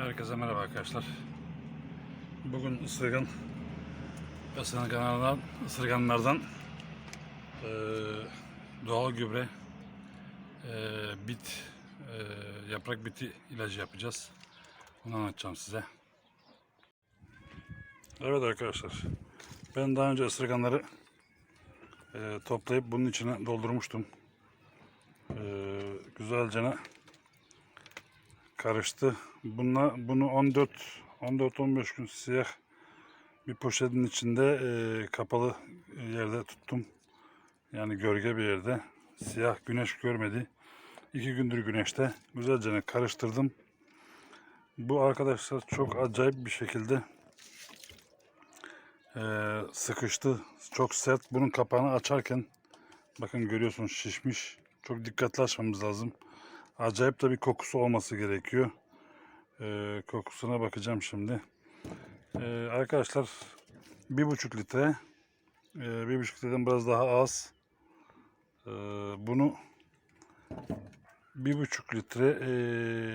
Herkese merhaba arkadaşlar. Bugün ısırgan ısırganlardan, ısırganlardan eee, doğal gübre eee, bit eee, yaprak biti ilacı yapacağız. Bunu anlatacağım size. Evet arkadaşlar. Ben daha önce ısırganları eee, toplayıp bunun içine doldurmuştum. Eee güzelce karıştı. Bununla, bunu 14 14-15 gün siyah bir poşetin içinde e, kapalı yerde tuttum. Yani gölge bir yerde. Siyah güneş görmedi. İki gündür güneşte. Güzelce karıştırdım. Bu arkadaşlar çok acayip bir şekilde e, sıkıştı. Çok sert. Bunun kapağını açarken bakın görüyorsunuz şişmiş. Çok dikkatli açmamız lazım. Acayip de bir kokusu olması gerekiyor. Ee, kokusuna bakacağım şimdi. Ee, arkadaşlar bir buçuk litre e, bir buçuk litreden biraz daha az. Ee, bunu bir buçuk litre e,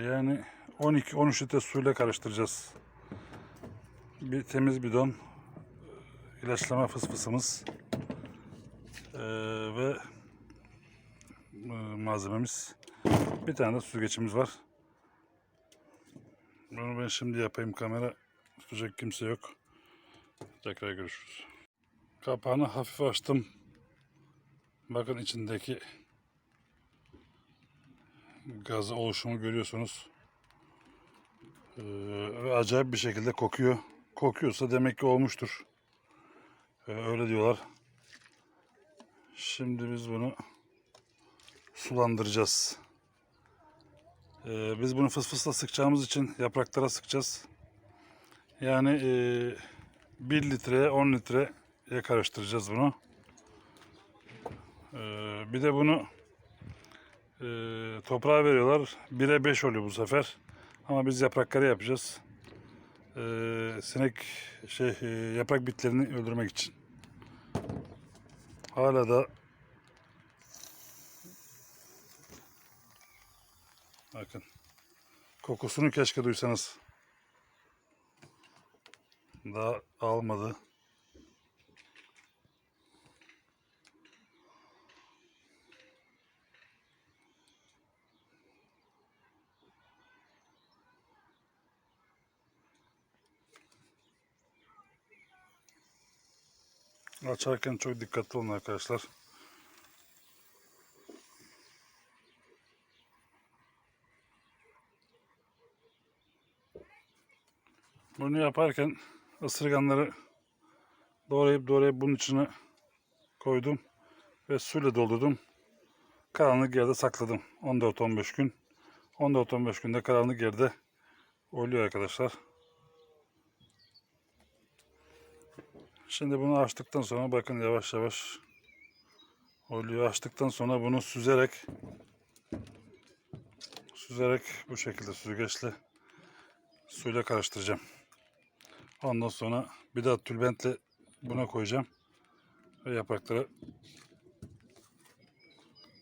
yani 12-13 litre suyla karıştıracağız. Bir temiz bidon e, ilaçlama fısfısımız e, ve e, malzememiz. Bir tane de süzgeçimiz var. Bunu ben şimdi yapayım. Kamera tutacak kimse yok. Tekrar görüşürüz. Kapağını hafif açtım. Bakın içindeki gazı oluşumu görüyorsunuz. Ee, acayip bir şekilde kokuyor. Kokuyorsa demek ki olmuştur. Ee, öyle diyorlar. Şimdi biz bunu sulandıracağız. Ee, biz bunu fıs fısla sıkacağımız için yapraklara sıkacağız. Yani e, 1 litre 10 litreye karıştıracağız bunu. Ee, bir de bunu e, toprağa veriyorlar. 1'e 5 oluyor bu sefer. Ama biz yaprakları yapacağız. Ee, sinek şey e, yaprak bitlerini öldürmek için. Hala da Bakın. Kokusunu keşke duysanız. Daha almadı. Açarken çok dikkatli olun arkadaşlar. Bunu yaparken ısırganları doğrayıp doğrayıp bunun içine koydum ve suyla doldurdum. Karanlık yerde sakladım 14-15 gün. 14-15 günde karanlık yerde oluyor arkadaşlar. Şimdi bunu açtıktan sonra bakın yavaş yavaş oluyor. Açtıktan sonra bunu süzerek süzerek bu şekilde süzgeçle suyla karıştıracağım. Ondan sonra bir daha tülbentle buna koyacağım. Ve yaprakları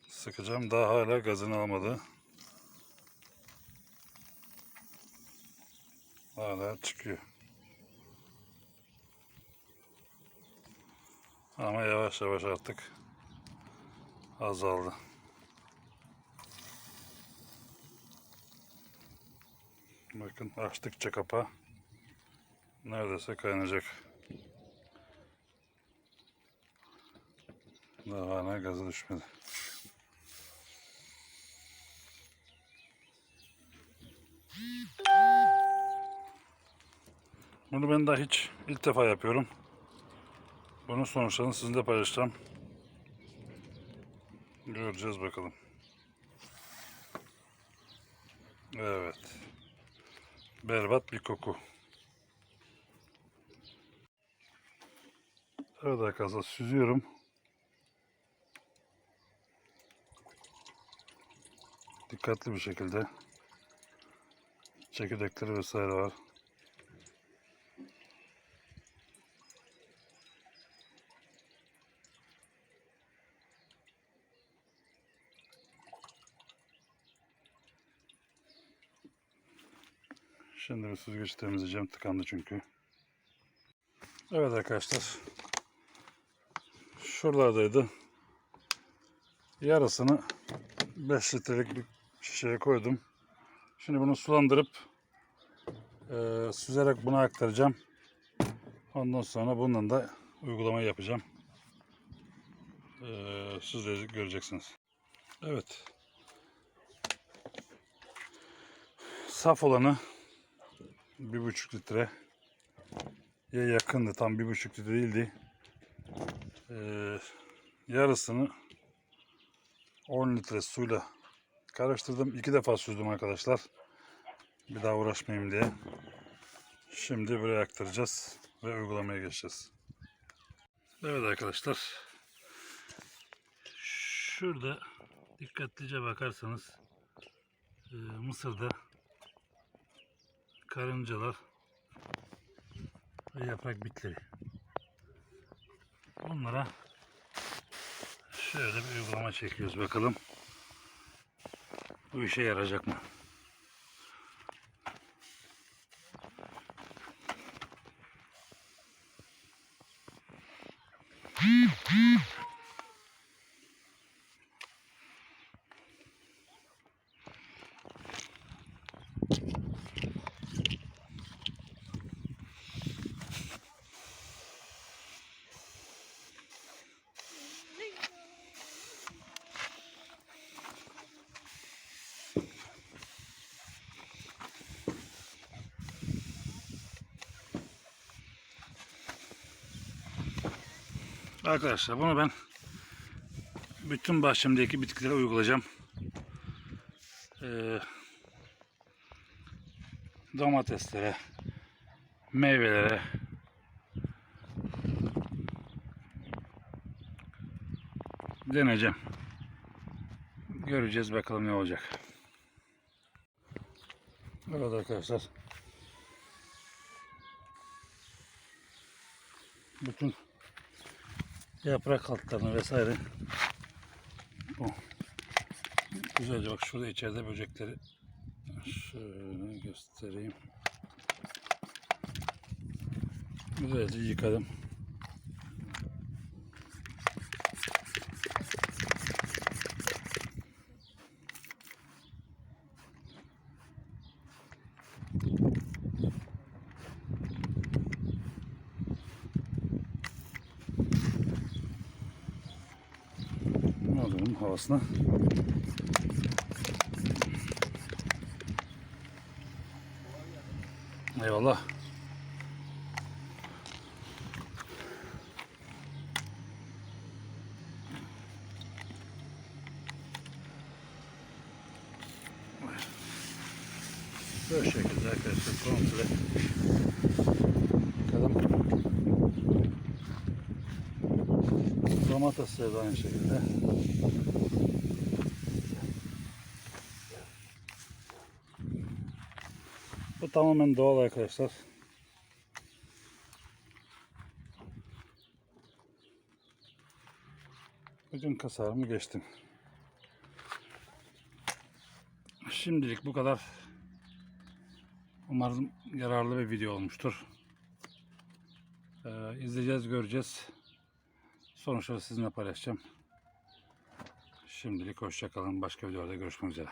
sıkacağım. Daha hala gazını almadı. Hala çıkıyor. Ama yavaş yavaş artık azaldı. Bakın açtıkça kapağı neredeyse kaynayacak. Daha hala gazı düşmedi. Bunu ben daha hiç ilk defa yapıyorum. Bunun sonuçlarını sizinle paylaşacağım. Göreceğiz bakalım. Evet. Berbat bir koku. Evet arkadaşlar süzüyorum. Dikkatli bir şekilde. Çekirdekleri vesaire var. Şimdi bir süzgeç temizleyeceğim. Tıkandı çünkü. Evet arkadaşlar. Şuralardaydı. Yarısını 5 litrelik bir şişeye koydum. Şimdi bunu sulandırıp eee süzerek buna aktaracağım. Ondan sonra bundan da uygulamayı yapacağım. Eee siz de göreceksiniz. Evet. Saf olanı bir buçuk litre ya yakındı tam bir buçuk litre değildi. Eee, yarısını 10 litre suyla karıştırdım. iki defa süzdüm arkadaşlar. Bir daha uğraşmayayım diye. Şimdi buraya aktaracağız ve uygulamaya geçeceğiz. Evet arkadaşlar. Şurada dikkatlice bakarsanız eee, Mısır'da karıncalar ve yaprak bitleri. Onlara şöyle bir uygulama çekiyoruz bakalım. Bu işe yarayacak mı? Arkadaşlar bunu ben bütün bahçemdeki bitkilere uygulayacağım. Ee, domateslere, meyvelere, deneyeceğim. Göreceğiz bakalım ne olacak. Evet arkadaşlar. Bütün yaprak altlarını vesaire. Bu. Güzelce bak şurada içeride böcekleri. Şöyle göstereyim. Güzelce yıkadım havasına. Eyvallah. Böyle şekilde arkadaşlar komple bakalım. Domatesleri de aynı şekilde. Bu tamamen doğal arkadaşlar. Bütün kasarımı geçtim. Şimdilik bu kadar. Umarım yararlı bir video olmuştur. Ee, izleyeceğiz, göreceğiz. Sonuçları sizinle paylaşacağım. Şimdilik hoşçakalın. Başka videoda görüşmek üzere.